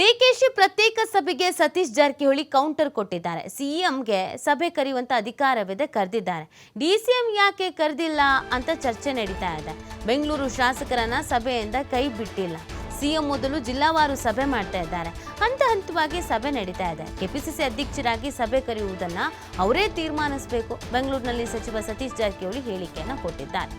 ಡಿಕೆಶಿ ಪ್ರತ್ಯೇಕ ಸಭೆಗೆ ಸತೀಶ್ ಜಾರಕಿಹೊಳಿ ಕೌಂಟರ್ ಕೊಟ್ಟಿದ್ದಾರೆ. ಸಿಎಂಗೆ ಸಭೆ ಕರೆಯುವಂತ ಅಧಿಕಾರವಿದೆ, ಕರೆದಿದ್ದಾರೆ. ಡಿಸಿಎಂ ಯಾಕೆ ಕರೆದಿಲ್ಲ ಅಂತ ಚರ್ಚೆ ನಡೀತಾ ಇದೆ. ಬೆಂಗಳೂರು ಶಾಸಕರನ್ನ ಸಭೆಯಿಂದ ಕೈ ಬಿಟ್ಟಿಲ್ಲ. ಸಿಎಂ ಮೊದಲು ಜಿಲ್ಲಾವಾರು ಸಭೆ ಮಾಡ್ತಾ ಇದ್ದಾರೆ. ಹಂತ ಹಂತವಾಗಿ ಸಭೆ ನಡೀತಾ ಇದೆ. ಕೆಪಿಸಿಸಿ ಅಧ್ಯಕ್ಷರಾಗಿ ಸಭೆ ಕರೆಯುವುದನ್ನ ಅವರೇ ತೀರ್ಮಾನಿಸಬೇಕು, ಬೆಂಗಳೂರಿನಲ್ಲಿ ಸಚಿವ ಸತೀಶ್ ಜಾರಕಿಹೊಳಿ ಹೇಳಿಕೆಯನ್ನು ಕೊಟ್ಟಿದ್ದಾರೆ.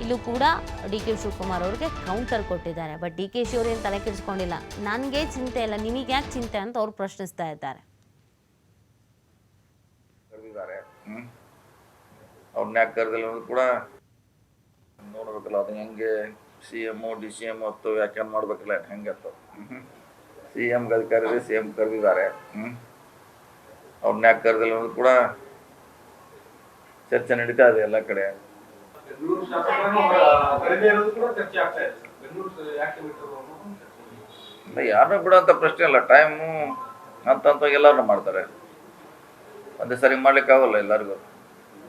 ಇಲ್ಲೂ ಕೂಡ ಡಿ ಕೆ ಶಿವಕುಮಾರ್ ಅವ್ರಿಗೆ ಕೌಂಟರ್ ಕೊಟ್ಟಿದ್ದಾರೆ. ಬಟ್ ಡಿ ಕೆ ಶಿ ಅವ್ರೇನು ತಲೆ ಕೆಡಿಸ್ಕೊಂಡಿಲ್ಲ? ನನಗೆ ಚಿಂತೆ ಇಲ್ಲ. ನಿಮಗೆ ಯಾಕೆ ಚಿಂತೆ ಅಂತ ಅವ್ರು ಪ್ರಶ್ನಿಸ್ತಾ ಇದ್ದಾರೆ. ಅವ್ರನ್ನ ಯಾಕೆ ಕರೆದಿಲ್ಲ ಅನ್ನೋದು ಕೂಡ ನೋಡ್ಬೇಕಲ್ಲ. ಅದು ಹೆಂಗೆ C M D C M ಹೊತ್ತು ವ್ಯಾಖ್ಯಾನ ಮಾಡ್ಬೇಕಲ್ಲ ಹೆಂಗೆ ಅಂತ ಸಿ ಎಮ್ಗೆ ಅಧಿಕಾರಿ ಸಿ ಎಂ ಕರೆದಿದ್ದಾರೆ. ಹ್ಮ್? ಅವ್ರನ್ನ ಯಾಕೆ ಕರೆದಿಲ್ಲ ಅನ್ನೋದು ಕೂಡ ಚರ್ಚೆ ನಡೀತಾ ಇದೆ ಎಲ್ಲ ಕಡೆ. ಬೆಂಗಳೂರು ಶಾಸಕರನ್ನು ಕಡಿಮೆ ಇರೋದು ಕೂಡ ಚರ್ಚೆ ಆಗ್ತಾ ಇದೆ. ಪ್ರಶ್ನೆ ಇಲ್ಲ. ಟೈಮು ಅಂತ ಅಂತ ಎಲ್ಲರೂ ಮಾಡ್ತಾರೆ. ಒಂದೇ ಸರಿ ಮಾಡ್ಲಿಕ್ಕಾಗಲ್ಲ ಎಲ್ಲರಿಗೂ.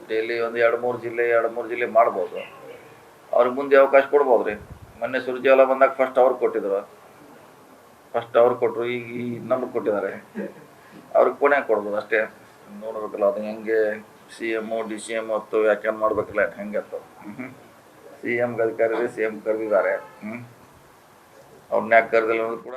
ಡೈಲಿ ಒಂದು ಎರಡು ಮೂರು ಜಿಲ್ಲೆ, ಎರಡು ಮೂರು ಜಿಲ್ಲೆ ಮಾಡ್ಬೋದು. ಅವ್ರಿಗೆ ಮುಂದೆ ಅವಕಾಶ ಕೊಡ್ಬೋದು ರೀ ಮೊನ್ನೆ ಸುರ್ಜೇವಾಲ ಬಂದಾಗ ಫಸ್ಟ್ ಅವ್ರಿಗೆ ಕೊಟ್ಟಿದ್ರು. ಫಸ್ಟ್ ಅವ್ರು ಕೊಟ್ಟರು ಈಗ ಈ ಕೊಟ್ಟಿದ್ದಾರೆ. ಅವ್ರಿಗೆ ಕೊನೆ ಕೊಡ್ಬೋದು ಅಷ್ಟೇ. ನೋಡ್ಬೇಕಲ್ಲ, ಅದು ಹೆಂಗೆ C M D C M ಹೊತ್ತು ವ್ಯಾಖ್ಯಾನ ಮಾಡ್ಬೇಕಲ್ಲ ಹೆಂಗೆ ಅತ್ತು ಸಿ ಎಮ್ಗೆ ಅಧಿಕಾರಿ ಸಿ ಎಂ ಕರೆದಿದ್ದಾರೆ. ಅವ್ರನ್ನ ಯಾಕೆ ಕರೆದಿಲ್ಲ ಅನ್ನೋದು ಕೂಡ